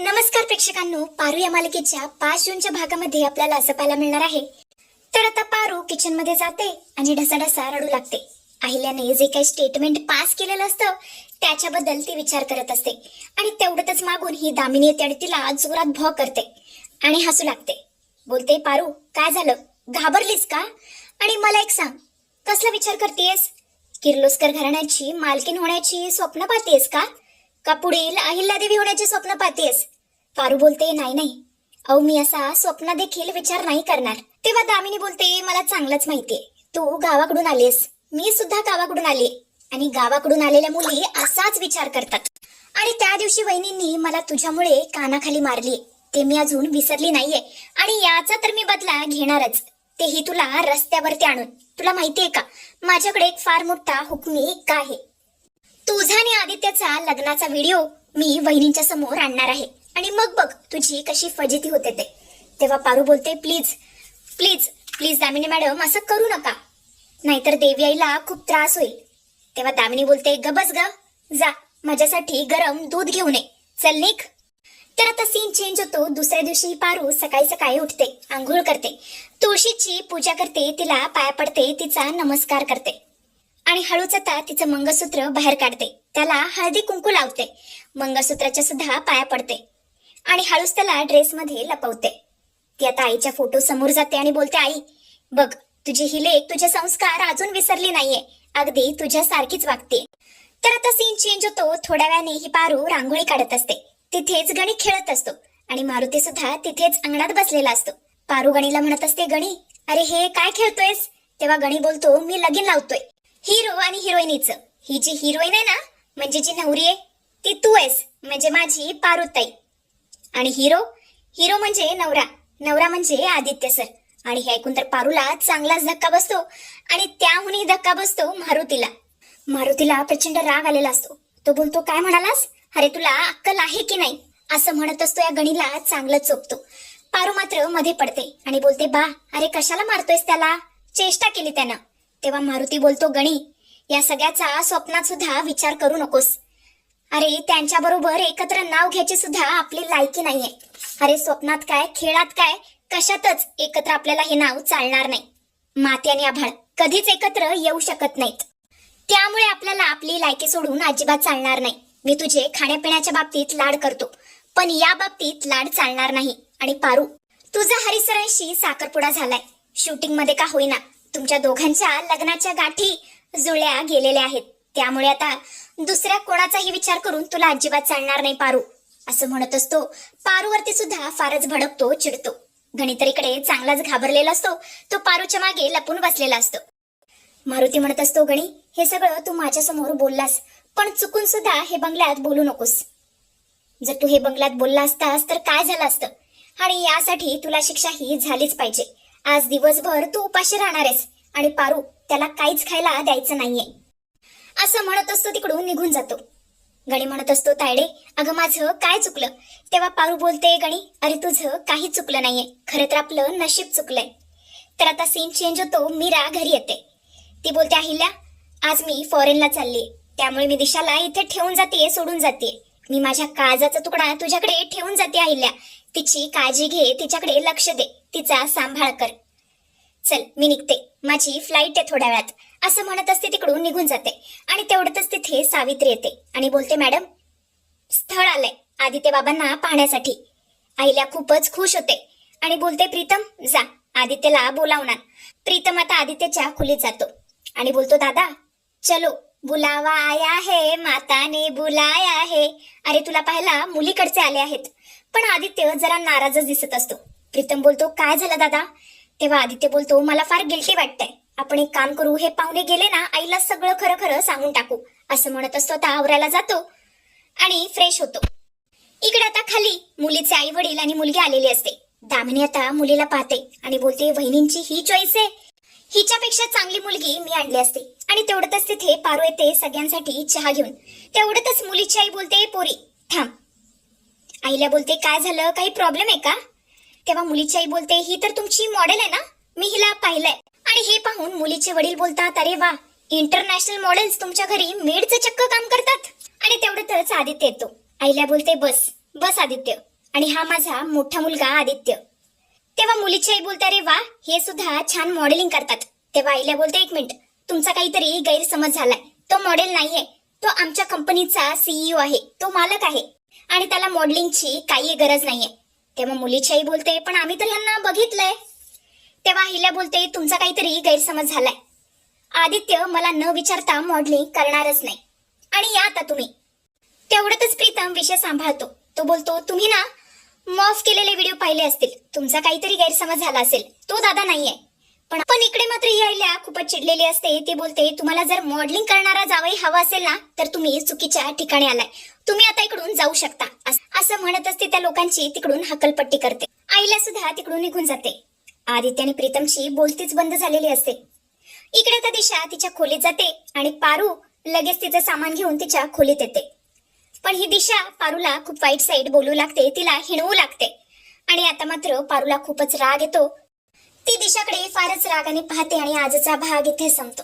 नमस्कार प्रेक्षकांनो पारू या मालिकेच्या पाच जूनच्या भागामध्ये आपल्याला असं पाहायला मिळणार आहे. तर आता पारू किचनमध्ये जाते आणि ढसाढसा रडू लागते. अहिल्याने जे काही स्टेटमेंट पास केलेलं असतं त्याच्याबद्दल ती विचार करत असते. आणि तेवढ्यातच मागून ही दामिनी येते आणि तिला जोरात भॉ करते आणि हसू लागते. बोलते पारू काय झालं? घाबरलीस का? आणि मला एक सांग कसला विचार करतेस किर्लोस्कर घराण्याची मालकीन होण्याची स्वप्न पाहतेस का? का पुढील अहिल्यादेवी होण्याचे स्वप्न पाहतेस? पारू बोलते नाही नाही. अहो मी असा स्वप्न देखील विचार नाही करणार. तेव्हा दामिनी बोलते मला चांगलंच माहितीये. तू गावाकडून आलीस मी सुद्धा गावाकडून आली आणि गावाकडून आलेल्या मुली असाच विचार करतात. आणि त्या दिवशी वहिनींनी मला तुझ्यामुळे कानाखाली मारली ते मी अजून विसरली नाहीये. आणि याचा तर मी बदला घेणारच. तेही तुला रस्त्यावरती आणून. तुला माहितीये का? माझ्याकडे एक फार मोठा हुकमी का आहे. तुझा आणि आदित्याचा लग्नाचा व्हिडिओ मी वहिनींच्या समोर आणणार आहे. आणि मग बघ तुझी कशी फजिती होते ते. तेव्हा पारू बोलते please please please Damini madam असं करू नका. नाहीतर देवी आईला खूप त्रास होईल. तेव्हा दामिनी बोलते गबस ग. जा माझ्यासाठी गरम दूध घेऊन ये. चल निघ. तर आता सीन चेंज होतो. दुसऱ्या दिवशी पारू सकाळी सकाळी उठते आंघोळ करते. तुळशीची पूजा करते तिला पाया पडते तिचा नमस्कार करते. आणि हळूच आता तिचं मंगळसूत्र बाहेर काढते. त्याला हळदी कुंकू लावते. मंगळसूत्राच्या सुद्धा पाया पडते. आणि हळूच त्याला ड्रेसमध्ये लपवते. ती आता आईच्या फोटो समोर जाते आणि बोलते आई बघ तुझी ही लेख तुझे संस्कार अजून विसरली नाहीये. अगदी तुझ्या सारखीच वागते. तर आता सीन चेंज होतो. थोड्या वेळाने ही पारू रांगोळी काढत असते. तिथेच गणी खेळत असतो. आणि मारुती सुद्धा तिथेच अंगणात बसलेला असतो. पारू गणीला म्हणत असते गणी अरे हे काय खेळतोयस? तेव्हा गणी बोलतो मी लगीन लावतोय. हिरो आणि हिरोईनीच. ही जी हिरोईन आहे ना म्हणजे जी नवरी आहे ती तू आहेस म्हणजे माझी पारुताई. आणि हिरो हिरो म्हणजे नवरा. नवरा म्हणजे आदित्य सर. आणि हे ऐकून तर पारूला चांगलाच धक्का बसतो आणि त्याहूनही धक्का बसतो मारुतीला. मारुतीला प्रचंड राग आलेला असतो. तो बोलतो काय म्हणालास? अरे तुला अक्कल आहे की नाही? असं म्हणत असतो या गणीला चांगलं चोपतो. पारू मात्रमध्ये पडते आणि बोलते बा अरे कशाला मारतोयस त्याला? चेष्टा केली त्यानं. तेव्हा मारुती बोलतो गणी या सगळ्याचा स्वप्नात सुद्धा विचार करू नकोस. अरे त्यांच्या बरोबर एकत्र नाव घ्यायची सुद्धा आपली लायकी नाहीये. अरे स्वप्नात काय खेळात काय कशातच एकत्र आपल्याला हे नाव चालणार नाही. माती आणि आभाळ कधीच एकत्र येऊ शकत नाहीत. त्यामुळे आपल्याला आपली लायकी सोडून अजिबात चालणार नाही. मी तुझे खाण्यापिण्याच्या बाबतीत लाड करतो पण या बाबतीत लाड चालणार नाही. आणि पारू तुझा हरिसरांशी साखरपुडा झालाय. शूटिंगमध्ये का होईना. तुमच्या दोघांच्या लग्नाच्या गाठी जुळल्या गेलेल्या आहेत. त्यामुळे आता दुसऱ्या कोणाचाही विचार करून तुला अजिबात चालणार नाही पारू असं म्हणत असतो. पारूवरती सुद्धा फारच भडकतो चिडतो. गणितरीकडे चांगलाच घाबरलेला असतो तो पारूच्या मागे लपून बसलेला असतो. मारुती म्हणत असतो गणी हे सगळं तू माझ्यासमोर बोललास पण चुकून सुद्धा हे बंगल्यात बोलू नकोस. जर तू हे बंगल्यात बोलला असतास तर काय झालं असतं? आणि यासाठी तुला शिक्षा ही झालीच पाहिजे. आज दिवसभर तू उपाशी राहणार आहेस आणि पारू त्याला काहीच खायला द्यायचं नाहीये. असं म्हणत असतो तिकडून निघून जातो. गणी म्हणत असतो तायडे अगं माझं काय चुकलं? तेव्हा पारू बोलते गणी अरे तुझं काही चुकलं नाहीये. खरं तर आपलं नशीब चुकलंय. तर आता सीन चेंज होतो मीरा घरी येते. ती बोलते अहिल्या आज मी फॉरेनला चालली त्यामुळे मी दिशाला इथे ठेवून जाते सोडून जाते मी माझ्या काळजाचा तुकडा तुझ्याकडे ठेवून जाते अहिल्या. तिची काळजी घे तिच्याकडे लक्ष दे तिचा सांभाळ कर. चल मी निघते. माझी फ्लाईट आहे थोड्या वेळात. असं म्हणत असते तिकडून निघून जाते. आणि तेवढ्यातच तिथे सावित्री येते. आणि बोलते मॅडम स्थळ आलंय आदित्य बाबांना पाहण्यासाठी. आईला खूपच खुश होते. आणि बोलते प्रीतम जा. आदित्यला बोलावणार. प्रीतम आता आदित्यच्या खोलीत जातो. आणि बोलतो दादा चलो. बुलावा आया है माताने बुलाया है. अरे तुला पाहायला मुलीकडचे आले आहेत. पण आदित्य जरा नाराजच दिसत असतो. प्रीतम बोलतो काय झालं दादा? तेव्हा आदित्य बोलतो मला फार गिल्टी वाटतंय. आपण एक काम करू हे पाहुणे गेले ना आईला सगळं खरं खरं सांगून टाकू. असं म्हणत असतो आता आवरायला जातो. आणि फ्रेश होतो. इकडे आता खाली मुलीचे आई वडील आणि मुलगी आलेली असते. दामिनी आता मुलीला पाहते आणि बोलते वहिनींची ही चॉईस आहे. हिच्यापेक्षा चांगली मुलगी मी आणली असते. आणि तेवढंच तिथे पारू येते सगळ्यांसाठी चहा घेऊन. तेवढंच मुलीची आई बोलते पोरी थांब. आईला बोलते काय झालं? काही प्रॉब्लेम आहे का? तेव्हा मुलीची आई बोलते ही तर तुमची मॉडेल आहे ना? मी हिला पाहिलंय. आणि हे पाहून मुलीचे वडील बोलतात अरे वा इंटरनॅशनल मॉडेल्स तुमच्या घरी मेडचं चक्क काम करतात. आणि तेवढ्यातच आदित्य येतो. आईला बोलते बस बस आदित्य. आणि हा माझा मोठा मुलगा आदित्य. तेव्हा मुलीची आई बोलते अरे वा हे सुद्धा छान मॉडेलिंग करतात. तेव्हा आईला बोलते एक मिनिट तुमचा काहीतरी गैरसमज झालाय. तो मॉडेल नाहीये. तो आमच्या कंपनीचा सीईओ आहे. तो मालक आहे. आणि त्याला मॉडेलिंगची काही गरज नाहीये. तेव्हा मुलीची आई बोलते पण आम्ही तर ह्यांना बघितलंय. तेव्हा हिला बोलते तुमचा काहीतरी गैरसमज झालाय. आदित्य मला न विचारता मॉडेलिंग करणारच नाही. आणि या आता तुम्ही. तेवढ्यातच प्रीतम विषय सांभाळतो. तो बोलतो तुम्ही ना मॉफ केलेले व्हिडिओ पाहिले असतील. तुमचा काहीतरी गैरसमज झाला असेल. तो दादा नाहीये. पण आपण इकडे मात्र ही आईला खूपच चिडलेली असते. ती बोलते तुम्हाला जर मॉडेलिंग करणारा जावई हवा असेल ना तर तुम्ही चुकीच्या ठिकाणी आलाय. तुम्ही आता इकडून जाऊ शकता. असं म्हणत असते त्या लोकांची तिकडून हकलपट्टी करते. आईला सुद्धा तिकडून निघून जाते. आदित्य आणि प्रीतमची बोलतीच बंद झालेली असते. इकडे आता दिशा तिच्या खोलीत जाते आणि पारू लगेच तिचं सामान घेऊन तिच्या खोलीत येते. पण ही दिशा पारूला खूप वाईट साईड बोलू लागते तिला हिणवू लागते. आणि आता मात्र पारूला खूपच राग येतो. ती दिशाकडे फारच रागाने पाहते आणि आजचा भाग इथे संपतो.